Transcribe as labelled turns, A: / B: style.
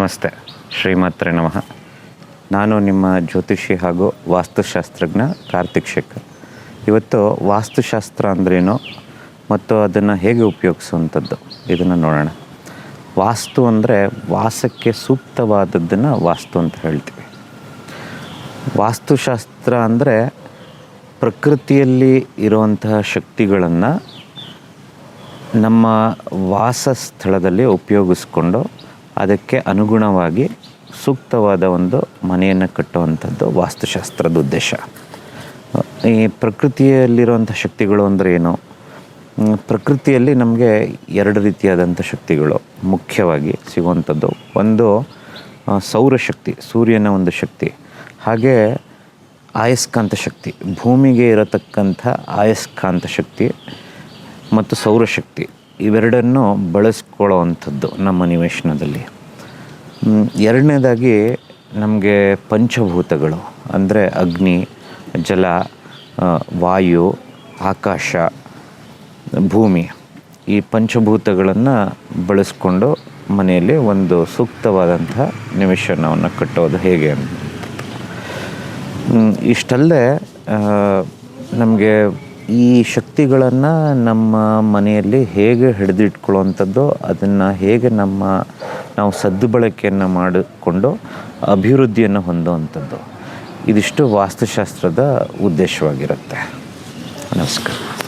A: ನಮಸ್ತೆ. ಶ್ರೀಮಾತ್ರೆ ನಮಃ. ನಾನು ನಿಮ್ಮ ಜ್ಯೋತಿಷಿ ಹಾಗೂ ವಾಸ್ತುಶಾಸ್ತ್ರಜ್ಞ ಕಾರ್ತಿಕ್ ಶೇಖರ್. ಇವತ್ತು ವಾಸ್ತುಶಾಸ್ತ್ರ ಅಂದ್ರೇನು ಮತ್ತು ಅದನ್ನು ಹೇಗೆ ಉಪಯೋಗಿಸುವಂಥದ್ದು? ಇದನ್ನು ನೋಡೋಣ. ವಾಸ್ತು ಅಂದರೆ ವಾಸಕ್ಕೆ ಸೂಕ್ತವಾದದ್ದನ್ನು ವಾಸ್ತು ಅಂತ ಹೇಳ್ತೀವಿ. ವಾಸ್ತುಶಾಸ್ತ್ರ ಅಂದರೆ ಪ್ರಕೃತಿಯಲ್ಲಿ ಇರುವಂತಹ ಶಕ್ತಿಗಳನ್ನು ನಮ್ಮ ವಾಸ ಸ್ಥಳದಲ್ಲಿ ಉಪಯೋಗಿಸ್ಕೊಂಡು ಅದಕ್ಕೆ ಅನುಗುಣವಾಗಿ ಸೂಕ್ತವಾದ ಒಂದು ಮನೆಯನ್ನು ಕಟ್ಟುವಂಥದ್ದು ವಾಸ್ತುಶಾಸ್ತ್ರದ ಉದ್ದೇಶ. ಈ ಪ್ರಕೃತಿಯಲ್ಲಿರುವಂಥ ಶಕ್ತಿಗಳು ಅಂದರೆ ಏನು? ಪ್ರಕೃತಿಯಲ್ಲಿ ನಮಗೆ ಎರಡು ರೀತಿಯಾದಂಥ ಶಕ್ತಿಗಳು ಮುಖ್ಯವಾಗಿ ಸಿಗುವಂಥದ್ದು. ಒಂದು ಸೌರಶಕ್ತಿ ಸೂರ್ಯನ ಒಂದು ಶಕ್ತಿ. ಹಾಗೆ ಆಯಸ್ಕಾಂತ ಶಕ್ತಿ, ಭೂಮಿಗೆ ಇರತಕ್ಕಂಥ ಆಯಸ್ಕಾಂತ ಶಕ್ತಿ ಮತ್ತು ಸೌರಶಕ್ತಿ ಇವೆರಡನ್ನು ಬಳಸ್ಕೊಳ್ಳೋವಂಥದ್ದು ನಮ್ಮ ನಿವೇಶನದಲ್ಲಿ. ಎರಡನೇದಾಗಿ ನಮಗೆ ಪಂಚಭೂತಗಳು, ಅಂದರೆ ಅಗ್ನಿ, ಜಲ ವಾಯು, ಆಕಾಶ, ಭೂಮಿ, ಈ ಪಂಚಭೂತಗಳನ್ನು ಬಳಸ್ಕೊಂಡು ಮನೆಯಲ್ಲಿ ಒಂದು ಸೂಕ್ತವಾದಂಥ ನಿವೇಶನವನ್ನು ಕಟ್ಟೋದು ಹೇಗೆ ಅಂತ. ಇಷ್ಟಲ್ಲದೆ ನಮಗೆ ಈ ಶಕ್ತಿಗಳನ್ನು ನಮ್ಮ ಮನೆಯಲ್ಲಿ ಹೇಗೆ ಹಿಡಿದಿಟ್ಕೊಳ್ಳುವಂಥದ್ದು ಅದನ್ನು ಹೇಗೆ ನಮ್ಮ ನಾವು ಸದ್ಬಳಕೆಯನ್ನು ಮಾಡಿಕೊಂಡು ಅಭಿವೃದ್ಧಿಯನ್ನು ಹೊಂದುವಂಥದ್ದು ಇದಿಷ್ಟು ವಾಸ್ತುಶಾಸ್ತ್ರದ ಉದ್ದೇಶವಾಗಿರುತ್ತೆ. ನಮಸ್ಕಾರ.